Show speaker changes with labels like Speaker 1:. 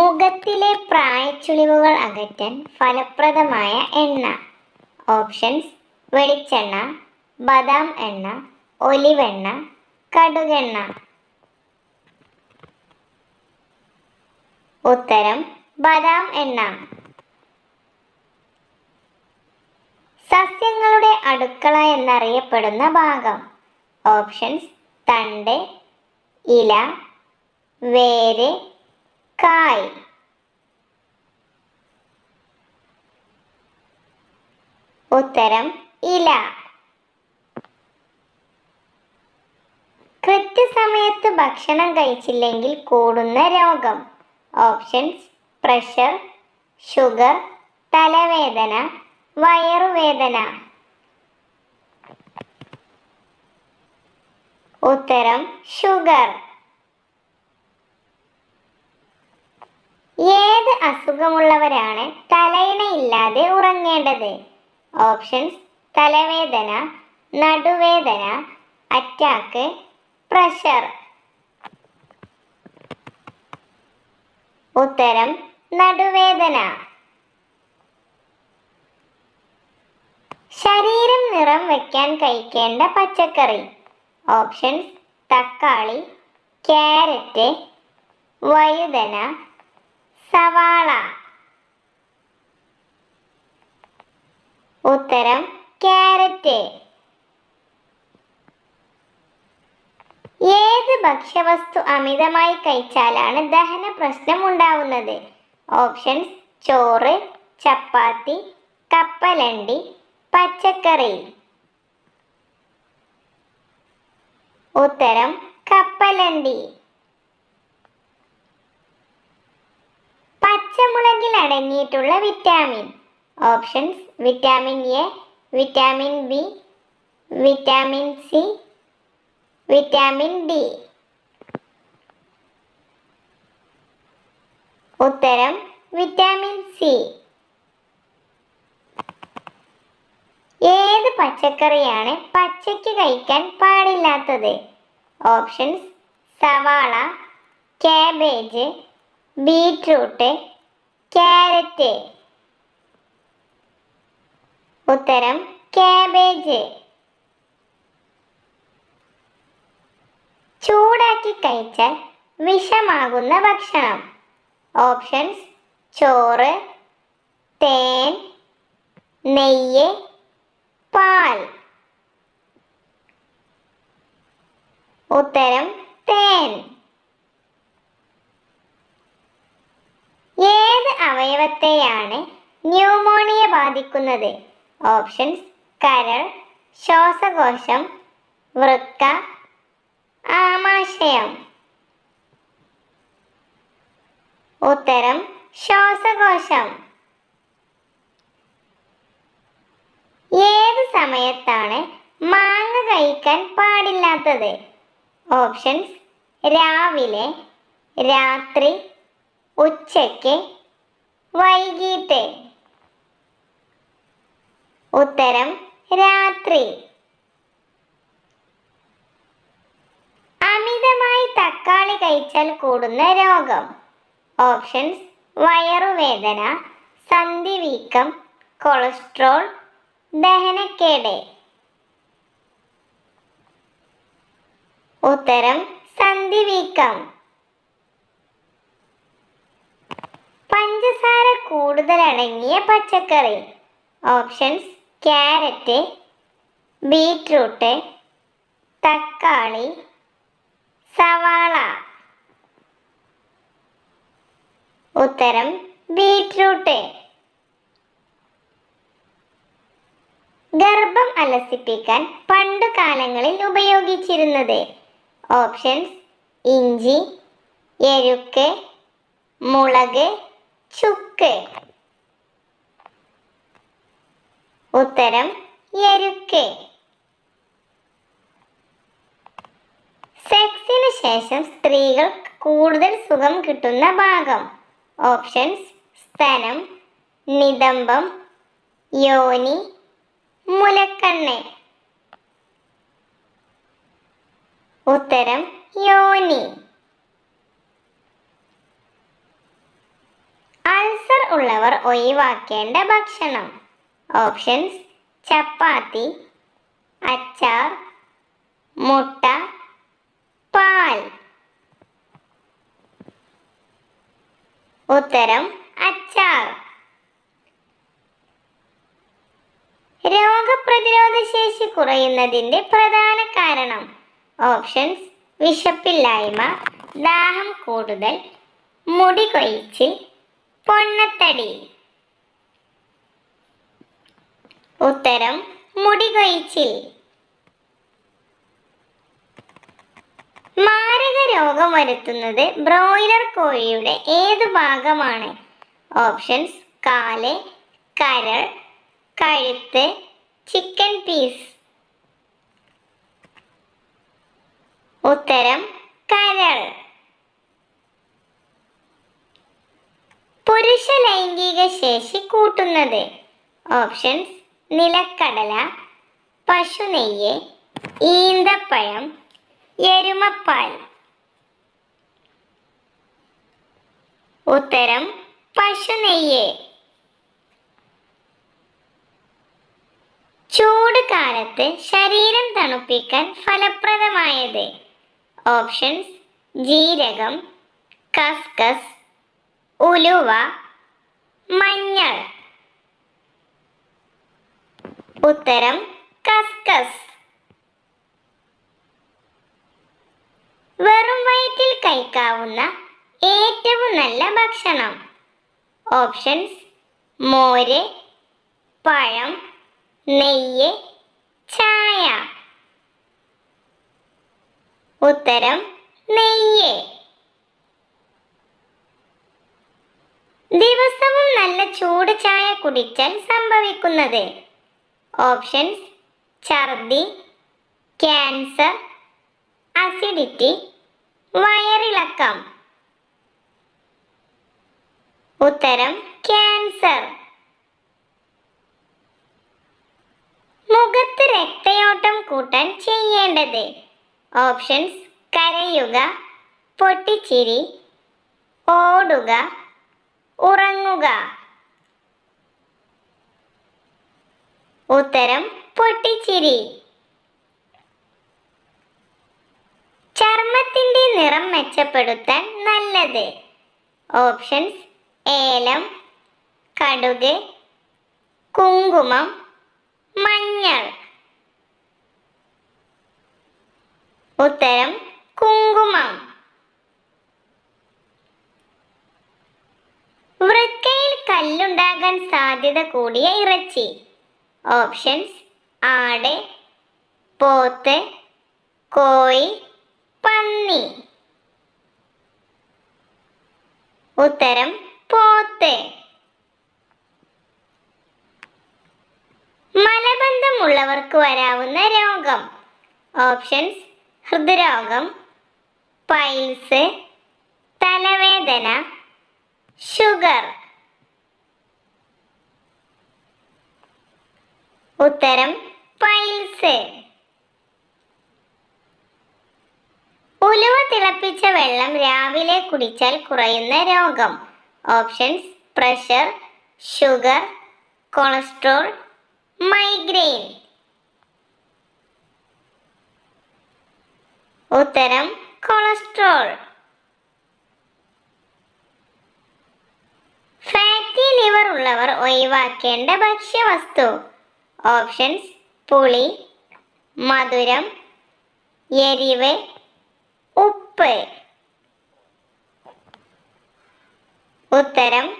Speaker 1: മുഖത്തിലെ പ്രായച്ചുളിവുകൾ അകറ്റാൻ ഫലപ്രദമായ എണ്ണ. ഓപ്ഷൻസ് വെളിച്ചെണ്ണ ബദാം എണ്ണ ഒലിവെണ്ണ കടുകെണ്ണ. ഉത്തരം ബദാം എണ്ണ. സസ്യങ്ങളുടെ അടുക്കള എന്നറിയപ്പെടുന്ന ഭാഗം. ഓപ്ഷൻസ് തണ്ട് ഇല വേര് കായ്. ഉത്തരം ഇല. കൃത്യസമയത്ത് ഭക്ഷണം കഴിച്ചില്ലെങ്കിൽ കൂടുന്ന രോഗം. ഓപ്ഷൻസ് പ്രഷർ ഷുഗർ തലവേദന വയറുവേദന. ഉത്തരം ഷുഗർ. ഏത് അസുഖമുള്ളവരാണ് തലയിണയില്ലാതെ ഉറങ്ങേണ്ടത്? ഓപ്ഷൻസ് തലവേദന നടുവേദന അറ്റാക്ക് പ്രഷർ. ഉത്തരം നടുവേദന. ശരീരം നിറം വെക്കാൻ കഴിക്കേണ്ട പച്ചക്കറി. ഓപ്ഷൻസ് തക്കാളി ക്യാരറ്റ് വഴുതന സവാള. ഉത്തരം കാരറ്റ് ഏത് ഭക്ഷ്യവസ്തു അമിതമായി കഴിച്ചാലാണ് ദഹന പ്രശ്നം ഉണ്ടാവുന്നത്? ഓപ്ഷൻസ് ചോറ് ചപ്പാത്തി കപ്പലണ്ടി പച്ചക്കറി. ഉത്തരം കപ്പലണ്ടി. പച്ചമുളകിൽ അടങ്ങിയിട്ടുള്ള vitamin options vitamin A vitamin B vitamin C vitamin D ഉത്തരം വിറ്റാമിൻ സി ഏത് പച്ചക്കറിയാണ് പച്ചയ്ക്ക് കഴിക്കാൻ പാടില്ലാത്തത്? ഓപ്ഷൻസ് സവാള കാബേജ് ബീറ്റ്റൂട്ട് ക്യാരറ്റ്. ഉത്തരം കാബേജ് ചൂടാക്കി കഴിച്ചാൽ വിഷമാകുന്ന ഭക്ഷണം. ഓപ്ഷൻസ് ചോറ് തേൻ നെയ്യ് പാൽ. ഉത്തരം തേൻ ഏത് അവയവത്തെയാണ് ന്യൂമോണിയ ബാധിക്കുന്നത്. ഓപ്ഷൻസ് കരൾ ശ്വാസകോശം വൃക്ക ആമാശയം. ഉത്തരം ശ്വാസകോശം. ഏത് സമയത്താണ് മാങ്ങ കഴിക്കാൻ പാടില്ലാത്തത്? ഓപ്ഷൻസ് രാവിലെ രാത്രി ഉച്ചയ്ക്ക് വൈകിട്ട്. ഉത്തരം രാത്രി. അമിതമായി തക്കാളി കഴിച്ചാൽ കൂടുന്ന രോഗം. ഓപ്ഷൻസ് വയറുവേദന സന്ധിവീക്കം കൊളസ്ട്രോൾ ദഹനക്കേട്. ഉത്തരം സന്ധിവീക്കം. പഞ്ചസാര കൂടുതൽ അടങ്ങിയ പച്ചക്കറി. ഓപ്ഷൻസ് ക്യാരറ്റ് ബീറ്റ്റൂട്ട് തക്കാളി സവാള. ഉത്തരം ബീറ്റ്റൂട്ട്. ഗർഭം അലസിപ്പിക്കാൻ പണ്ടു കാലങ്ങളിൽ ഉപയോഗിച്ചിരുന്നത്. ഓപ്ഷൻസ് ഇഞ്ചി എരുക്ക് മുളക് ചുക്ക്. ഉത്തരം എരുക്ക്. സെക്സിന് ശേഷം സ്ത്രീകൾ കൂടുതൽ സുഖം കിട്ടുന്ന ഭാഗം. ഓപ്ഷൻസ് സ്തനം നിതംബം യോനി മുലക്കണ്ണ്. ഉത്തരം യോനി. ഉള്ളവർ ഒഴിവാക്കേണ്ട ഭക്ഷണം. ഓപ്ഷൻസ് ചപ്പാത്തി അച്ചാർ മുട്ട പാൽ. ഉത്തരം അച്ചാർ. രോഗപ്രതിരോധ ശേഷി കുറയുന്നതിന്റെ പ്രധാന കാരണം. ഓപ്ഷൻസ് വിശപ്പില്ലായ്മ ദാഹം കൂടുതൽ മുടി കൊഴിച്ചിൽ പൊണ്ണത്തടി. ഉത്തരം മുടി കൊയിച്ചിൽ മാരക രോഗം വരുത്തുന്നത് ബ്രോയിലർ കോഴിയുടെ ഏത് ഭാഗമാണ്? ഓപ്ഷൻസ് കാൽ കരൾ കഴുത്ത് ചിക്കൻ പീസ്. ഉത്തരം കരൾ. പുരുഷ ലൈംഗിക ശേഷി കൂട്ടുന്നത്. ഓപ്ഷൻസ് നിലക്കടല പശുനെയ്യ് ഈന്തപ്പഴം എരുമപ്പാൽ. ഉത്തരം പശുനെയ്യ് ചൂട് കാലത്ത് ശരീരം തണുപ്പിക്കാൻ ഫലപ്രദമായത്. ഓപ്ഷൻസ് ജീരകം കസ്കസ് ഉലുവ മഞ്ഞൾ. ഉത്തരം കസ്കസ്. വെറും വയറ്റിൽ കഴിക്കാവുന്ന ഏറ്റവും നല്ല ഭക്ഷണം. ഓപ്ഷൻസ് മോര് പഴം നെയ്യ് ചായ. ഉത്തരം നെയ്യ്. ദിവസവും നല്ല ചൂട് ചായ കുടിച്ചാൽ സംഭവിക്കുന്നത്. ഓപ്ഷൻസ് ഛർദി ക്യാൻസർ അസിഡിറ്റി വയറിളക്കം. ഉത്തരം ക്യാൻസർ. മുഖത്ത് രക്തയോട്ടം കൂട്ടാൻ ചെയ്യേണ്ടത്. ഓപ്ഷൻസ് കരയുക പൊട്ടിച്ചിരി ഓടുക ഉറങ്ങുക. ഉത്തരം പൊട്ടിച്ചിരി. ചർമ്മത്തിന്റെ നിറം മെച്ചപ്പെടുത്താൻ നല്ലത്. ഓപ്ഷൻസ് ഏലം കടുക് കുങ്കുമം മഞ്ഞൾ. ഉത്തരം കുങ്കുമം. വൃക്കയിൽ കല്ലുണ്ടാകാൻ സാധ്യത കൂടിയ ഇറച്ചി. ഓപ്ഷൻസ് ആട് പോത്ത് കോഴി പന്നി. ഉത്തരം പോത്ത്. മലബന്ധമുള്ളവർക്ക് വരാവുന്ന രോഗം. ഓപ്ഷൻസ് ഹൃദ്രോഗം പൈൽസ് തലവേദന ഷുഗർ ഉത്തരം പൈൽസ്. ഉലുവ തിളപ്പിച്ച വെള്ളം രാവിലെ കുടിച്ചാൽ കുറയുന്ന രോഗം. Options pressure sugar cholesterol migraine ഉത്തരം കൊളസ്ട്രോൾ ലിവർ ഉള്ളവർ ഒഴിവാക്കേണ്ട ഭക്ഷ്യവസ്തു. ഓപ്ഷൻസ് പുളി മധുരം എരിവ് ഉപ്പ്. ഉത്തരം